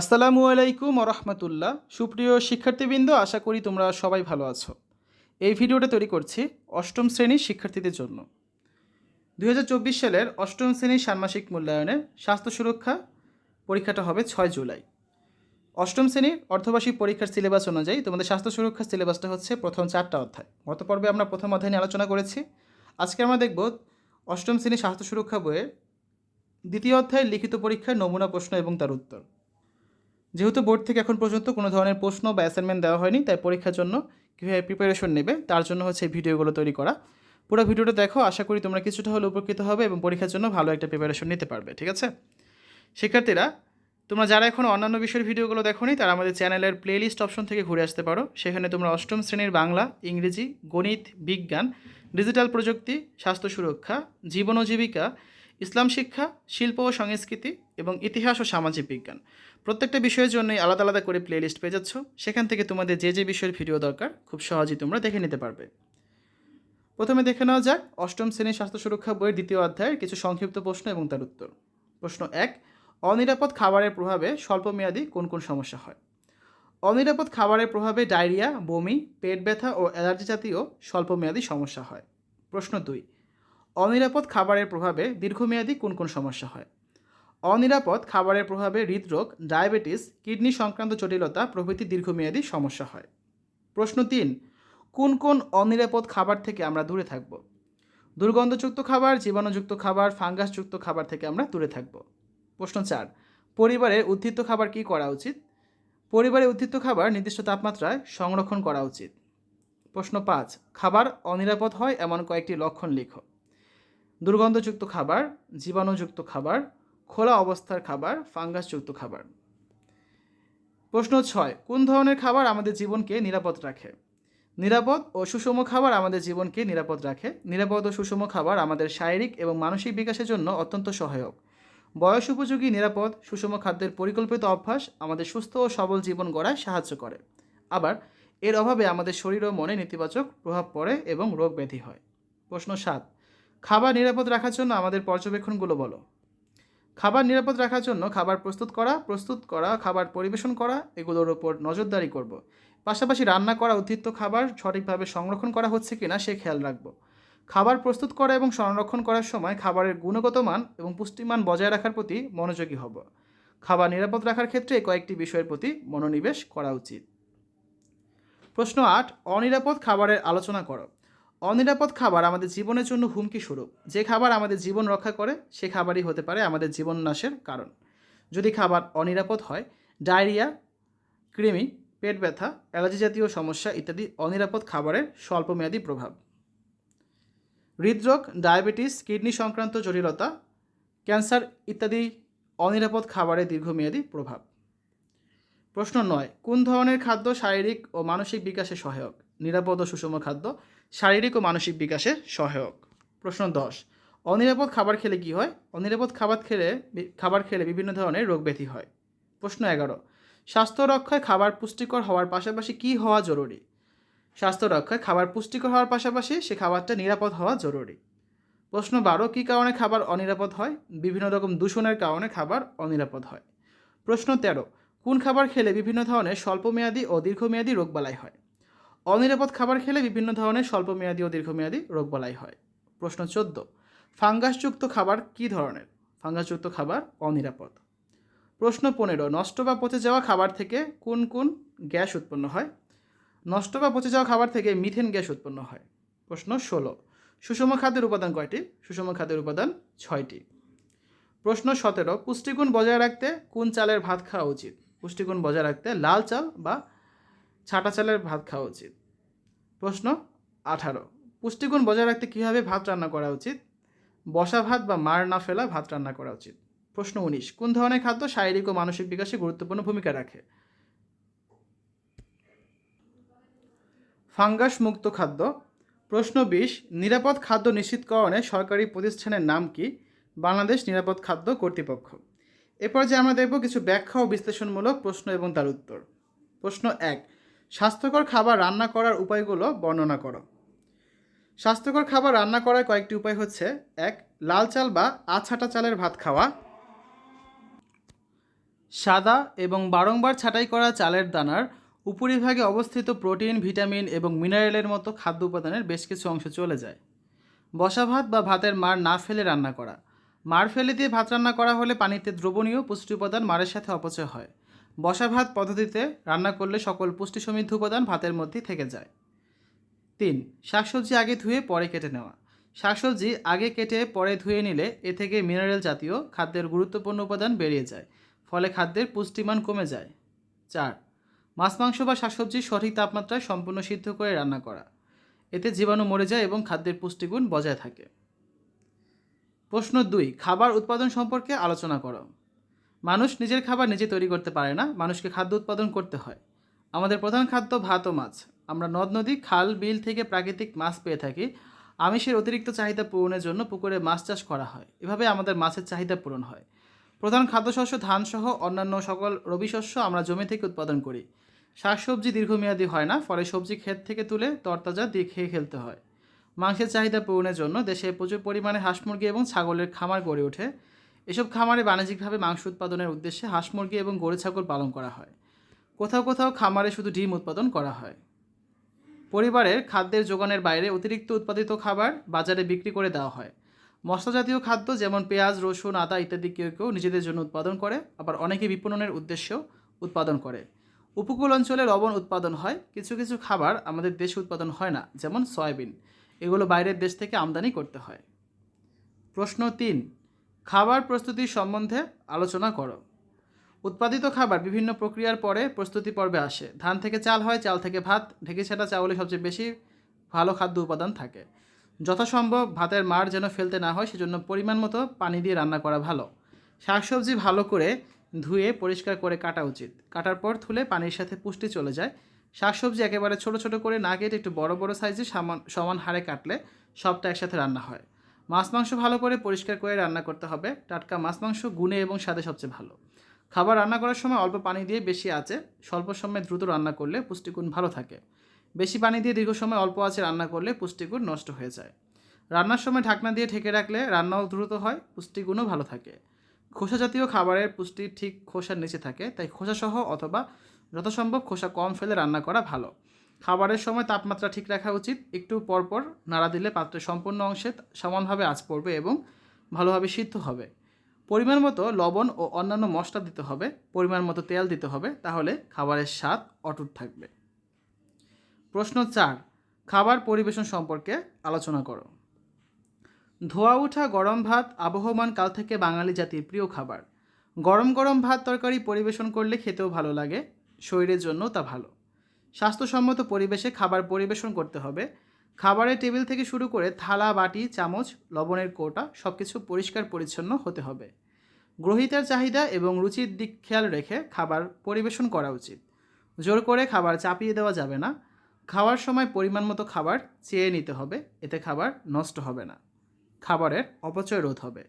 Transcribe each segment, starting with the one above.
আসসালামু আলাইকুম রহমতুল্লাহ সুপ্রিয় শিক্ষার্থীবৃন্দ, আশা করি তোমরা সবাই ভালো আছো। এই ভিডিওটা তৈরি করছি অষ্টম শ্রেণির শিক্ষার্থীদের জন্য। দু হাজার চব্বিশ সালের অষ্টম শ্রেণির ষান্মাসিক মূল্যায়নে স্বাস্থ্য সুরক্ষা পরীক্ষাটা হবে ছয় জুলাই। অষ্টম শ্রেণির অর্ধবার্ষিক পরীক্ষার সিলেবাস অনুযায়ী তোমাদের স্বাস্থ্য সুরক্ষার সিলেবাসটা হচ্ছে প্রথম চারটা অধ্যায়। গত পর্বে আমরা প্রথম অধ্যায় নিয়ে আলোচনা করেছি। আজকে আমরা দেখব অষ্টম শ্রেণির স্বাস্থ্য সুরক্ষা বইয়ের দ্বিতীয় অধ্যায়ের লিখিত পরীক্ষার নমুনা প্রশ্ন এবং তার উত্তর। যেহেতু বোর্ড থেকে এখন পর্যন্ত কোনো ধরনের প্রশ্ন বা অ্যাসাইনমেন্ট দেওয়া হয়নি, তাই পরীক্ষার জন্য কীভাবে প্রিপারেশন নেবে, তার জন্য হচ্ছে এই ভিডিওগুলো তৈরি করা। পুরো ভিডিওটা দেখো, আশা করি তোমরা কিছুটা হলে উপকৃত হবে এবং পরীক্ষার জন্য ভালো একটা প্রিপারেশন নিতে পারবে, ঠিক আছে? শিক্ষার্থীরা, তোমরা যারা এখন অন্যান্য বিষয়ের ভিডিওগুলো দেখোনি, তারা আমাদের চ্যানেলের প্লেলিস্ট অপশন থেকে ঘুরে আসতে পারো। সেখানে তোমরা অষ্টম শ্রেণির বাংলা, ইংরেজি, গণিত, বিজ্ঞান ডিজিটাল প্রযুক্তি, স্বাস্থ্য সুরক্ষা, জীবন ও জীবিকা, ইসলাম শিক্ষা, শিল্প ও সংস্কৃতি এবং ইতিহাস ও সামাজিক বিজ্ঞান। প্রত্যেকটা বিষয়ের জন্যই আলাদা আলাদা করে প্লেলিস্ট পেয়ে যাচ্ছ। সেখান থেকে তোমাদের যে যে বিষয়ের ভিডিও দরকার, খুব সহজেই তোমরা দেখে নিতে পারবে। প্রথমে দেখে নেওয়া যাক, অষ্টম শ্রেণির স্বাস্থ্য সুরক্ষা বইয়ের দ্বিতীয় অধ্যায়ের কিছু সংক্ষিপ্ত প্রশ্ন এবং তার উত্তর। প্রশ্ন এক, অনিরাপদ খাবারের প্রভাবে স্বল্পমেয়াদী কোন কোন সমস্যা হয়? অনিরাপদ খাবারের প্রভাবে ডায়রিয়া, বমি, পেট ব্যথা ও অ্যালার্জি জাতীয় স্বল্পমেয়াদী সমস্যা হয়। প্রশ্ন দুই, অনিরাপদ খাবারের প্রভাবে দীর্ঘমেয়াদী কোন কোন সমস্যা হয়? অনিরাপদ খাবারের প্রভাবে হৃদরোগ, ডায়াবেটিস, কিডনি সংক্রান্ত জটিলতা প্রভৃতি দীর্ঘমেয়াদী সমস্যা হয়। প্রশ্ন তিন, কোন কোন অনিরাপদ খাবার থেকে আমরা দূরে থাকব? দুর্গন্ধযুক্ত খাবার, জীবাণুযুক্ত খাবার, ফাঙ্গাসযুক্ত খাবার থেকে আমরা দূরে থাকব। প্রশ্ন চার পরিবারের উদ্ভিদ খাবার কি করা উচিত? পরিবারের উদ্ভিদ খাবার নির্দিষ্ট তাপমাত্রায় সংরক্ষণ করা উচিত। প্রশ্ন পাঁচ, খাবার অনিরাপদ হয় এমন কয়েকটি লক্ষণ লিখো। দুর্গন্ধযুক্ত খাবার, জীবাণুযুক্ত খাবার খোলা অবস্থার খাবার, ফাঙ্গাসযুক্ত খাবার। প্রশ্ন ছয়, কোন ধরনের খাবার আমাদের জীবনকে নিরাপদ রাখে? নিরাপদ ও সুষম খাবার আমাদের জীবনকে নিরাপদ রাখে। নিরাপদ ও সুষম খাবার আমাদের শারীরিক এবং মানসিক বিকাশের জন্য অত্যন্ত সহায়ক। বয়স উপযোগী, নিরাপদ, সুষম খাদ্যের পরিকল্পিত অভ্যাস আমাদের সুস্থ ও সবল জীবন গড়ায় সাহায্য করে। আবার, এর অভাবে আমাদের শরীর ও মনে নেতিবাচক প্রভাব পড়ে এবং রোগ ব্যাধি হয়। প্রশ্ন সাত, খাবার নিরাপদ রাখার জন্য আমাদের পর্যবেক্ষণগুলো বলো। খাবার নিরাপদ রাখার জন্য খাবার প্রস্তুত করা প্রস্তুত করা, খাবার পরিবেশন করা, এগুলোর ওপর নজরদারি করব। পাশাপাশি রান্না করা উদ্ভিদ খাবার সঠিকভাবে সংরক্ষণ করা হচ্ছে কিনা সে খেয়াল রাখব। খাবার প্রস্তুত করা এবং সংরক্ষণ করার সময় খাবারের গুণগত মান এবং পুষ্টিমান বজায় রাখার প্রতি মনোযোগী হব। খাবার নিরাপদ রাখার ক্ষেত্রে কয়েকটি বিষয়ের প্রতি মনোনিবেশ করা উচিত। প্রশ্ন আট, অনিরাপদ খাবারের আলোচনা করো। অনিরাপদ খাবার আমাদের জীবনের জন্য হুমকি স্বরূপ। যে খাবার আমাদের জীবন রক্ষা করে, সে খাবারই হতে পারে আমাদের জীবন নাশের কারণ। যদি খাবার অনিরাপদ হয়, ডায়রিয়া, কৃমি, পেট ব্যথা, অ্যালার্জি জাতীয় সমস্যা ইত্যাদি অনিরাপদ খাবারের স্বল্পমেয়াদী প্রভাব। হৃদরোগ, ডায়াবেটিস, কিডনি সংক্রান্ত জটিলতা, ক্যান্সার ইত্যাদি অনিরাপদ খাবারের দীর্ঘমেয়াদী প্রভাব। প্রশ্ন নয়, কোন ধরনের খাদ্য শারীরিক ও মানসিক বিকাশে সহায়ক? নিরাপদ ও সুষম খাদ্য শারীরিক ও মানসিক বিকাশে সহায়ক। প্রশ্ন দশ, অনিরাপদ খাবার খেলে কি হয়? অনিরাপদ খাবার খেলে খাবার খেলে বিভিন্ন ধরনের রোগ ব্যাধি হয়। প্রশ্ন এগারো, স্বাস্থ্য রক্ষায় খাবার পুষ্টিকর হওয়ার পাশাপাশি কি হওয়া জরুরি? স্বাস্থ্য রক্ষায় খাবার পুষ্টিকর হওয়ার পাশাপাশি সে খাবারটা নিরাপদ হওয়া জরুরি। প্রশ্ন বারো, কী কারণে খাবার অনিরাপদ হয়? বিভিন্ন রকম দূষণের কারণে খাবার অনিরাপদ হয়। প্রশ্ন তেরো, কোন খাবার খেলে বিভিন্ন ধরনের স্বল্পমেয়াদী ও দীর্ঘমেয়াদী রোগবালাই হয়? অনিরাপদ খাবার খেলে বিভিন্ন ধরনের স্বল্পমেয়াদী ও দীর্ঘমেয়াদী রোগবালাই হয়। প্রশ্ন চোদ্দ, ফাঙ্গাসযুক্ত খাবার কী ধরনের? ফাঙ্গাসযুক্ত খাবার অনিরাপদ। প্রশ্ন পনেরো, নষ্ট বা পচে যাওয়া খাবার থেকে কোন কোন গ্যাস উৎপন্ন হয়? নষ্ট বা পচে যাওয়া খাবার থেকে মিথেন গ্যাস উৎপন্ন হয়। প্রশ্ন ষোলো, সুষম খাদ্যের উপাদান কয়টি? সুষম খাদ্যের উপাদান ছয়টি। প্রশ্ন সতেরো, পুষ্টিগুণ বজায় রাখতে কোন চালের ভাত খাওয়া উচিত? পুষ্টিগুণ বজায় রাখতে লাল চাল বা ছাটা চালের ভাত খাওয়া উচিত। প্রশ্ন আঠারো। পুষ্টিগুণ বজায় রাখতে কীভাবে ভাত রান্না করা উচিত? বসা ভাত বা মার না ফেলা ভাত রান্না করা উচিত। প্রশ্ন উনিশ, কোন ধরনের খাদ্য শারীরিক ও মানসিক বিকাশে গুরুত্বপূর্ণ ভূমিকা রাখে? ফাঙ্গাস মুক্ত খাদ্য। প্রশ্ন বিশ, নিরাপদ খাদ্য নিশ্চিতকরণে সরকারি প্রতিষ্ঠানের নাম কি? বাংলাদেশ নিরাপদ খাদ্য কর্তৃপক্ষ। এরপর যে আমরা দেখব কিছু ব্যাখ্যা ও বিশ্লেষণমূলক প্রশ্ন এবং তার উত্তর। প্রশ্ন এক স্বাস্থ্যকর খাবার রান্না করার উপায়গুলো বর্ণনা করো। স্বাস্থ্যকর খাবার রান্না করার কয়েকটি উপায় হচ্ছে, এক, লাল চাল বা আছাটা চালের ভাত খাওয়া। সাদা এবং বারংবার ছাঁটাই করা চালের দানার উপরিভাগে অবস্থিত প্রোটিন, ভিটামিন এবং মিনারেলের মতো খাদ্য উপাদানের বেশ কিছু অংশ চলে যায়। বসা ভাত বা ভাতের মার না ফেলে রান্না করা। মার ফেলে দিয়ে ভাত রান্না করা হলে পানিতে দ্রবণীয় পুষ্টি উপাদান মারের সাথে অপচয় হয়। বসা ভাত পদ্ধতিতে রান্না করলে সকল পুষ্টি সমৃদ্ধ উপাদান ভাতের মধ্যেই থেকে যায়। তিন, শাকসবজি আগে ধুয়ে পরে কেটে নেওয়া। শাকসবজি আগে কেটে পরে ধুয়ে নিলে এ থেকে মিনারেল জাতীয় খাদ্যের গুরুত্বপূর্ণ উপাদান বেরিয়ে যায়, ফলে খাদ্যের পুষ্টিমান কমে যায়। চার, মাছ, মাংস বা শাকসবজি সঠিক তাপমাত্রায় সম্পূর্ণ সিদ্ধ করে রান্না করা। এতে জীবাণু মরে যায় এবং খাদ্যের পুষ্টিগুণ বজায় থাকে। প্রশ্ন দুই, খাবার উৎপাদন সম্পর্কে আলোচনা করো। মানুষ নিজের খাবার নিজে তৈরি করতে পারে না, মানুষকে খাদ্য উৎপাদন করতে হয়। আমাদের প্রধান খাদ্য ভাত ও মাছ। আমরা নদ, নদী, খাল, বিল থেকে প্রাকৃতিক মাছ পেয়ে থাকি। আমিষের অতিরিক্ত চাহিদা পূরণের জন্য পুকুরে মাছ চাষ করা হয়। এভাবে আমাদের মাছের চাহিদা পূরণ হয়। প্রধান খাদ্যশস্য ধান সহ অন্যান্য সকল রবি শস্য আমরা জমি থেকে উৎপাদন করি। শাকসবজি দীর্ঘমেয়াদী হয় না, ফলে সবজি ক্ষেত থেকে তুলে তরতাজা দিয়ে খেয়ে ফেলতে হয়। মাংসের চাহিদা পূরণের জন্য দেশে প্রচুর পরিমাণে হাঁস মুরগি এবং ছাগলের খামার গড়ে ওঠে। এসব খামারে বাণিজ্যিকভাবে মাংস উৎপাদনের উদ্দেশ্যে হাঁস মুরগি এবং গরু ছাগল পালন করা হয়। কোথাও কোথাও খামারে শুধু ডিম উৎপাদন করা হয়। পরিবারের খাদ্যের যোগানের বাইরে অতিরিক্ত উৎপাদিত খাবার বাজারে বিক্রি করে দেওয়া হয়। মশলা জাতীয় খাদ্য যেমন পেঁয়াজ, রসুন, আদা ইত্যাদি কেউ কেউ নিজেদের জন্য উৎপাদন করে, আবার অনেকে বিপণনের উদ্দেশ্যেও উৎপাদন করে। উপকূল অঞ্চলে লবণ উৎপাদন হয়, কিছু কিছু খাবার আমাদের দেশে উৎপাদন হয় না, যেমন সয়াবিন। এগুলো বাইরের দেশ থেকে আমদানি করতে হয়। প্রশ্ন তিন খাবার প্রস্তুতি সম্বন্ধে আলোচনা করো। উৎপাদিত খাবার বিভিন্ন প্রক্রিয়ার পরে প্রস্তুতি পর্বে আসে। ধান থেকে চাল হয়, চাল থেকে ভাত। ঢেকে ছাটা চাউলে সবচেয়ে বেশি ভালো খাদ্য উপাদান থাকে। যথাসম্ভব ভাতের মার যেন ফেলতে না হয়, সেজন্য পরিমাণ মতো পানি দিয়ে রান্না করা ভালো। শাকসবজি ভালো করে ধুয়ে পরিষ্কার করে কাটা উচিত। কাটার পর থুলে পানির সাথে পুষ্টি চলে যায়। শাকসবজি একেবারে ছোট ছোট করে না কেটে একটু বড় বড় সাইজে সমান সমান হারে কাটলে সবটা একসাথে রান্না হয়। মাছ, মাংস ভালো করে পরিষ্কার করে রান্না করতে হবে। টাটকা মাছ, মাংস গুণে এবং স্বাদে সবচেয়ে ভালো। খাবার রান্না করার সময় অল্প পানি দিয়ে বেশি আছে স্বল্প সময়ে দ্রুত রান্না করলে পুষ্টিগুণ ভালো থাকে। বেশি পানি দিয়ে দীর্ঘ সময় অল্প আছে রান্না করলে পুষ্টিগুণ নষ্ট হয়ে যায়। রান্নার সময় ঢাকনা দিয়ে ঢেকে রাখলে রান্নাও দ্রুত হয়, পুষ্টিগুণও ভালো থাকে। খোসা জাতীয় খাবারের পুষ্টি ঠিক খোসার নিচে থাকে, তাই খোসাসহ অথবা যথাসম্ভব খোসা কম ফেলে রান্না করা ভালো। খাবারের সময় তাপমাত্রা ঠিক রাখা উচিত। একটু পরপর নাড়া দিলে পাত্রের সম্পূর্ণ অংশে সমানভাবে আঁচ পড়বে এবং ভালোভাবে সিদ্ধ হবে। পরিমাণ মতো লবণ ও অন্যান্য মশলা দিতে হবে। পরিমাণ মতো তেল দিতে হবে, তাহলে খাবারের স্বাদ অটুট থাকবে। প্রশ্ন চার, খাবার পরিবেশন সম্পর্কে আলোচনা করো। ধোয়া ওঠা গরম ভাত আবহমান কাল থেকে বাঙালি জাতির প্রিয় খাবার। গরম গরম ভাত তরকারি পরিবেশন করলে খেতেও ভালো লাগে, শরীরের জন্য তা ভালো। স্বাস্থ্যসম্মত পরিবেশে খাবার পরিবেশন করতে হবে। খাবারের টেবিল থেকে শুরু করে থালা, বাটি, চামচ, লবণের কৌটা সব কিছু পরিষ্কার পরিচ্ছন্ন হতে হবে। গ্রহিতার চাহিদা এবং রুচির দিক খেয়াল রেখে খাবার পরিবেশন করা উচিত। জোর করে খাবার চাপিয়ে দেওয়া যাবে না। খাওয়ার সময় পরিমাণ মতো খাবার চেয়ে নিতে হবে, এতে খাবার নষ্ট হবে না। খাবারের অপচয় রোধ হবে।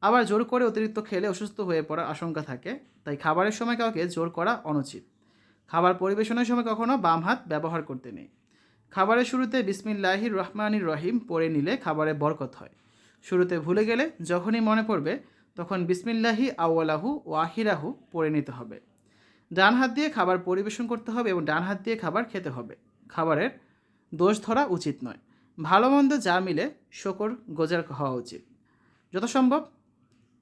আবার জোর করে অতিরিক্ত খেলে অসুস্থ হয়ে পড়ার আশঙ্কা থাকে, তাই খাবারের সময় কাউকে জোর করা অনুচিত। খাবার পরিবেশনের সময় কখনো বাম হাত ব্যবহার করতে নেই। খাবারের শুরুতে বিসমিল্লাহির রহমানির রহিম পড়ে নিলে খাবারে বরকত হয়। শুরুতে ভুলে গেলে যখনই মনে পড়বে, তখন বিসমিল্লাহি আউ্লাহু ও আহিরাহু পড়ে নিতে হবে। ডান হাত দিয়ে খাবার পরিবেশন করতে হবে এবং ডান হাত দিয়ে খাবার খেতে হবে। খাবারের দোষ ধরা উচিত নয়। ভালো মন্দ যা মিলে শকর গোজার হওয়া উচিত। যথাসম্ভব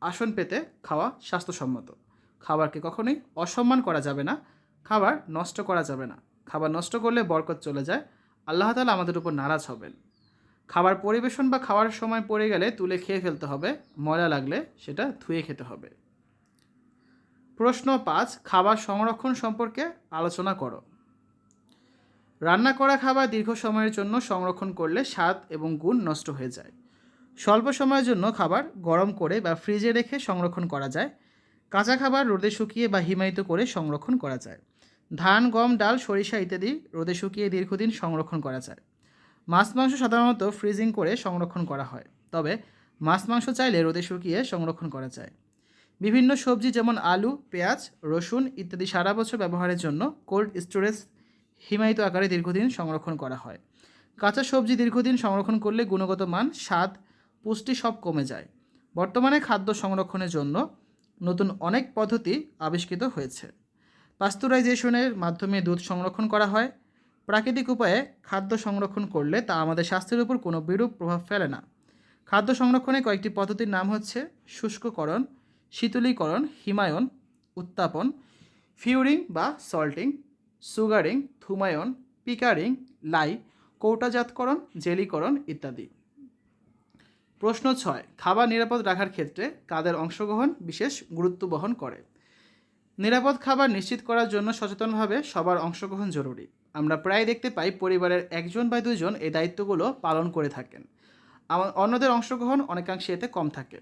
আসন পেতে খাওয়া স্বাস্থ্যসম্মত। খাবারকে কখনোই অসম্মান করা যাবে না। খাবার নষ্ট করা যাবে না। খাবার নষ্ট করলে বরকত চলে যায়। আল্লাহ তালা আমাদের উপর নারাজ হবেন। খাবার পরিবেশন বা খাওয়ার সময় পড়ে গেলে তুলে খেয়ে ফেলতে হবে, ময়লা লাগলে সেটা ধুয়ে খেতে হবে। প্রশ্ন পাঁচ, খাবার সংরক্ষণ সম্পর্কে আলোচনা করো। রান্না করা খাবার দীর্ঘ সময়ের জন্য সংরক্ষণ করলে স্বাদ এবং গুণ নষ্ট হয়ে যায়। স্বল্প সময়ের জন্য খাবার গরম করে বা ফ্রিজে রেখে সংরক্ষণ করা যায়। কাঁচা খাবার রোদে শুকিয়ে বা হিমায়িত করে সংরক্ষণ করা যায়। ধান, গম, ডাল, সরিষা ইত্যাদি রোদে শুকিয়ে দীর্ঘদিন সংরক্ষণ করা যায়। মাছ, মাংস সাধারণত ফ্রিজিং করে সংরক্ষণ করা হয়। তবে মাছ, মাংস চাইলে রোদে শুকিয়ে সংরক্ষণ করা যায়। বিভিন্ন সবজি যেমন আলু, পেঁয়াজ, রসুন ইত্যাদি সারা বছর ব্যবহারের জন্য কোল্ড স্টোরেজ হিমায়িত আকারে দীর্ঘদিন সংরক্ষণ করা হয়। কাঁচা সবজি দীর্ঘদিন সংরক্ষণ করলে গুণগত মান, স্বাদ, পুষ্টি সব কমে যায়। বর্তমানে খাদ্য সংরক্ষণের জন্য নতুন অনেক পদ্ধতি আবিষ্কৃত হয়েছে। পাস্তুরাইজেশনের মাধ্যমে দুধ সংরক্ষণ করা হয়। প্রাকৃতিক উপায়ে খাদ্য সংরক্ষণ করলে তা আমাদের স্বাস্থ্যের উপর কোনো বিরূপ প্রভাব ফেলে না। খাদ্য সংরক্ষণে কয়েকটি পদ্ধতির নাম হচ্ছে শুষ্ককরণ, শীতলীকরণ, হিমায়ন, উত্তাপন, ফিউরিং বা সল্টিং, সুগারিং থুমায়ন পিকারিং, লাই, কৌটাজাতকরণ, জেলিকরণ ইত্যাদি। প্রশ্ন ছয়, খাবার নিরাপদ রাখার ক্ষেত্রে কাদের অংশগ্রহণ বিশেষ গুরুত্ব বহন করে? নিরাপদ খাবার নিশ্চিত করার জন্য সচেতনভাবে সবার অংশগ্রহণ জরুরি। আমরা প্রায় দেখতে পাই পরিবারের একজন বা দুজন এই দায়িত্বগুলো পালন করে থাকেন। অন্যদের অংশগ্রহণ অনেকাংশে এতে কম থাকে।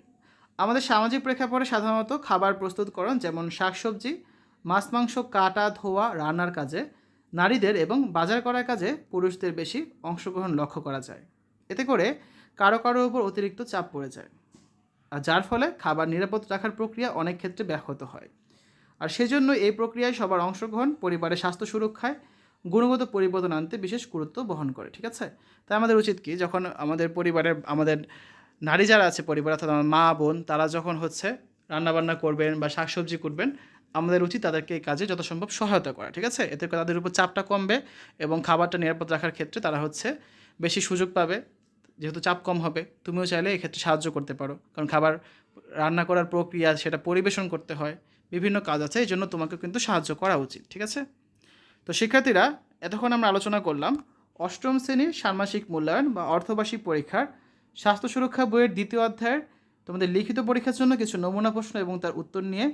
আমাদের সামাজিক প্রেক্ষাপটে সাধারণত খাবার প্রস্তুতকরণ যেমন শাকসবজি, মাছ, মাংস, কাটা, ধোয়া, রান্নার কাজে, নারীদের এবং বাজার করার কাজে পুরুষদের বেশি অংশগ্রহণ লক্ষ্য করা যায়। এতে করে কারও কারও উপর অতিরিক্ত চাপ পড়ে যায়। আর যার ফলে খাবার নিরাপদ রাখার প্রক্রিয়া অনেক ক্ষেত্রে ব্যাহত হয়। আর সেজন্য এই প্রক্রিয়ায় সবার অংশগ্রহণ, পরিবারের স্বাস্থ্য সুরক্ষায়, গুণগত পরিবর্তন আনতে বিশেষ গুরুত্ব বহন করে, ঠিক আছে? তাই আমাদের উচিত কি, যখন আমাদের পরিবারের, আমাদের নারী যারা আছে, পরিবার অর্থাৎ আমার মা, বোন, তারা যখন হচ্ছে রান্নাবান্না করবেন বা শাকসবজি করবেন, আমাদের উচিত তাদেরকে এই কাজে যথাসম্ভব সহায়তা করা, ঠিক আছে? এতে তাদের উপর চাপটা কমবে এবং খাবারটা নিরাপদ রাখার ক্ষেত্রে তারা হচ্ছে বেশি সুযোগ পাবে, যেহেতু চাপ কম হবে। তুমিও চাইলে এক্ষেত্রে সাহায্য করতে পারো। কারণ খাবার রান্না করার প্রক্রিয়া, সেটা পরিবেশন করতে হয়। বিভিন্ন কাজ আছে, এই জন্য তোমাকে কিন্তু সাহায্য করা উচিত, ঠিক আছে? তো শিক্ষার্থীরা, এতক্ষণ আমরা আলোচনা করলাম, অষ্টম শ্রেণির ষান্মাসিক মূল্যায়ন বা অর্থবার্ষিক পরীক্ষার স্বাস্থ্য সুরক্ষা বইয়ের দ্বিতীয় অধ্যায়ের তোমাদের লিখিত পরীক্ষার জন্য কিছু নমুনা প্রশ্ন এবং তার উত্তর নিয়ে।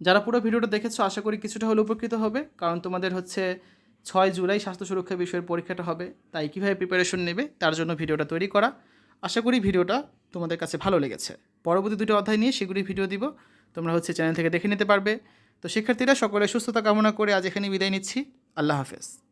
যারা পুরো ভিডিওটা দেখেছ, আশা করি কিছুটা হলে উপকৃত হবে, কারণ তোমাদের হচ্ছে ছয় জুলাই স্বাস্থ্য সুরক্ষা বিষয়ের পরীক্ষাটা হবে, তাই কীভাবে প্রিপারেশন নেবে, তার জন্য ভিডিওটা তৈরি করা। আশা করি ভিডিওটা তোমাদের কাছে ভালো লেগেছে। পরবর্তী দুটো অধ্যায় নিয়ে সেগুলি ভিডিও দিব। তোমরা হচ্ছে চ্যানেল থেকে দেখে নিতে পারবে। তো শিক্ষার্থীরা সকলে সুস্থতা কামনা করে আজ এখানে বিদায় নিচ্ছি। আল্লাহ হাফেজ।